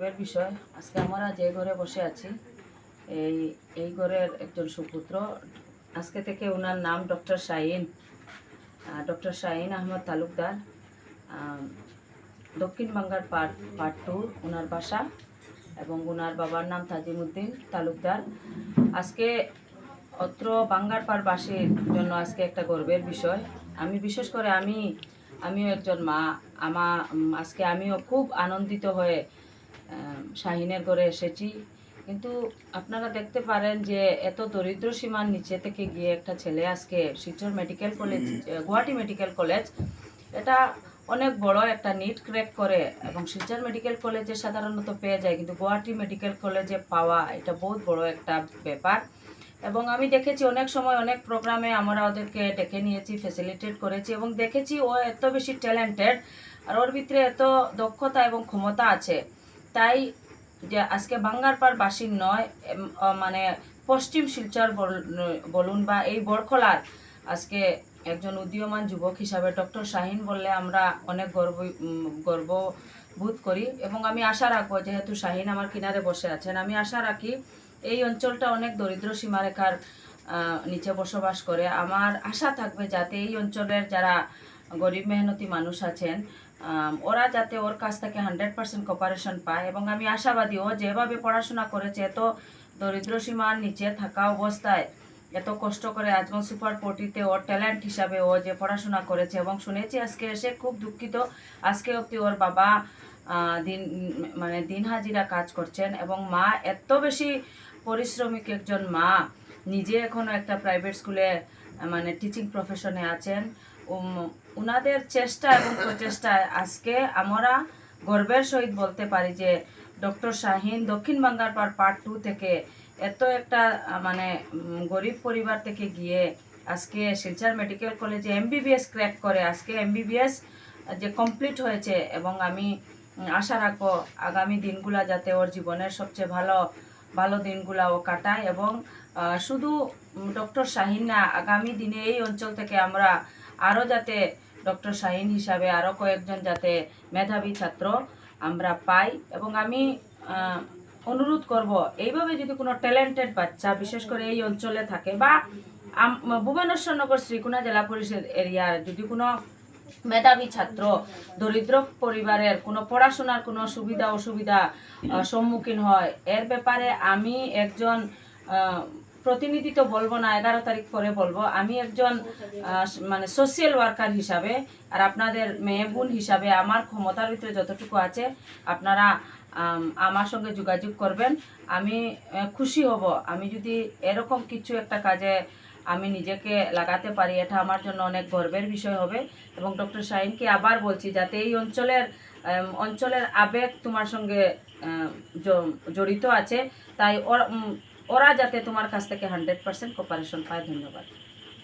গর্বের বিষয়। আজকে আমরা যে ঘরে বসে আছি, এই এই ঘরের একজন সুপুত্র। আজকে থেকে ওনার নাম ডক্টর শাহিন। ডক্টর শাহিন আহমদ তালুকদার। দক্ষিণ বাংলার পার্ট পার্ট টু ওনার বাসা এবং ওনার বাবার নাম তাজিমুদ্দিন তালুকদার। আজকে অত্র বাঙ্গার পাড়বাসীর জন্য আজকে একটা গর্বের বিষয়। আমি, বিশেষ করে আমি, আমিও একজন মা। আমা, আজকে আমিও খুব আনন্দিত হয়ে শাহিনের ঘরে এসেছি। কিন্তু আপনারা দেখতে পারেন যে এত দরিদ্র সীমার নিচে থেকে গিয়ে একটা ছেলে আজকে Silchar medical college Guwahati medical college এটা অনেক বড় একটা নিট ক্র্যাক করে এবং শিলচর মেডিকেল কলেজে সাধারণত পেয়ে যায় কিন্তু গুয়াহাটি মেডিকেল কলেজে পাওয়া এটা বহুত বড় একটা ব্যাপার। এবং আমি দেখেছি অনেক সময় অনেক প্রোগ্রামে আমরা ওদেরকে ডেকে নিয়েছি ফেসিলিটেট করেছি এবং দেখেছি ও এত বেশি ট্যালেন্টেড আর ওর ভিতরে এত দক্ষতা এবং ক্ষমতা আছে। তাই যে আজকে বাঙ্গারপাড় বাসীর নয় মানে পশ্চিম শিলচর বল- বলুন বা এই বরখলার আজকে একজন উদীয়মান যুবক হিসাবে ডক্টর শাহিন বললে আমরা অনেক গর্ব গর্ববোধ করি এবং আমি আশা রাখব যেহেতু শাহিন আমার কিনারে বসে আছেন, আমি আশা রাখি এই অঞ্চলটা অনেক দরিদ্র সীমারেখার নিচে বসবাস করে। আমার আশা থাকবে যাতে এই অঞ্চলের যারা গরিব মেহনতি মানুষ আছেন ওরা যাতে ওর কাছ থেকে হান্ড্রেড পার্সেন্ট কপারেশন পায় এবং আমি আশাবাদী, ও যেভাবে পড়াশোনা করেছে, এত দরিদ্র সীমার নিচে থাকা অবস্থায়, এত কষ্ট করে আজমল সুপার ফোর্টিতে ওর ট্যালেন্ট হিসাবে ও যে পড়াশোনা করেছে এবং শুনেছি আজকে এসে খুব দুঃখিত। আজকে অবধি ওর বাবা দিন মানে দিন হাজিরা কাজ করছেন এবং মা এত বেশি পরিশ্রমিক একজন মা, নিজে এখনও একটা প্রাইভেট স্কুলে মানে টিচিং প্রফেশনে আছেন। উম, উনাদের চেষ্টা এবং প্রচেষ্টায় আজকে আমরা গর্বের সহিত বলতে পারি যে ডক্টর শাহিন দক্ষিণ বাংলার পার পার্ট টু থেকে এত একটা মানে গরিব পরিবার থেকে গিয়ে আজকে শিলচর মেডিকেল কলেজে এমবিবিএস ক্র্যাক করে। আজকে এমবিবিএস যে কমপ্লিট হয়েছে এবং আমি আশা রাখব আগামী দিনগুলা যাতে ওর জীবনের সবচেয়ে ভালো ভালো দিনগুলা ও কাটায় এবং শুধু ডক্টর শাহিন না আগামী দিনে এই অঞ্চল থেকে আমরা আরও যাতে ডক্টর শাহিন হিসাবে আরও কয়েকজন যাতে মেধাবী ছাত্র আমরা পাই এবং আমি অনুরোধ করব, এইভাবে যদি কোনো ট্যালেন্টেড বাচ্চা, বিশেষ করে এই অঞ্চলে থাকে বা ভুবনেশ্বরনগর শ্রীকুণা জেলা পরিষদ এরিয়ার যদি কোনো মেধাবী ছাত্র, দরিদ্র পরিবারের কোনো পড়াশোনার কোনো সুবিধা, অসুবিধা সম্মুখীন হয়, এর ব্যাপারে আমি একজন প্রতিনিধি তো বলব না, এগারো তারিখ পরে বলব। আমি একজন মানে সোশ্যাল ওয়ার্কার হিসাবে আর আপনাদের মেয়ে বোন হিসাবে আমার ক্ষমতার ভিতরে যতটুকু আছে, আপনারা আমার সঙ্গে যোগাযোগ করবেন। আমি খুশি হব। আমি যদি এরকম কিছু একটা কাজে আমি নিজেকে লাগাতে পারি, এটা আমার জন্য অনেক গর্বের বিষয় হবে। এবং ডক্টর শাহিনকে আবার বলছি, যাতে এই অঞ্চলের অঞ্চলের আবেগ তোমার সঙ্গে জড়িত আছে। তাই ওরা যাতে তোমার কাছ থেকে হান্ড্রেড পার্সেন্ট কোপারেশন পায় ধন্যবাদ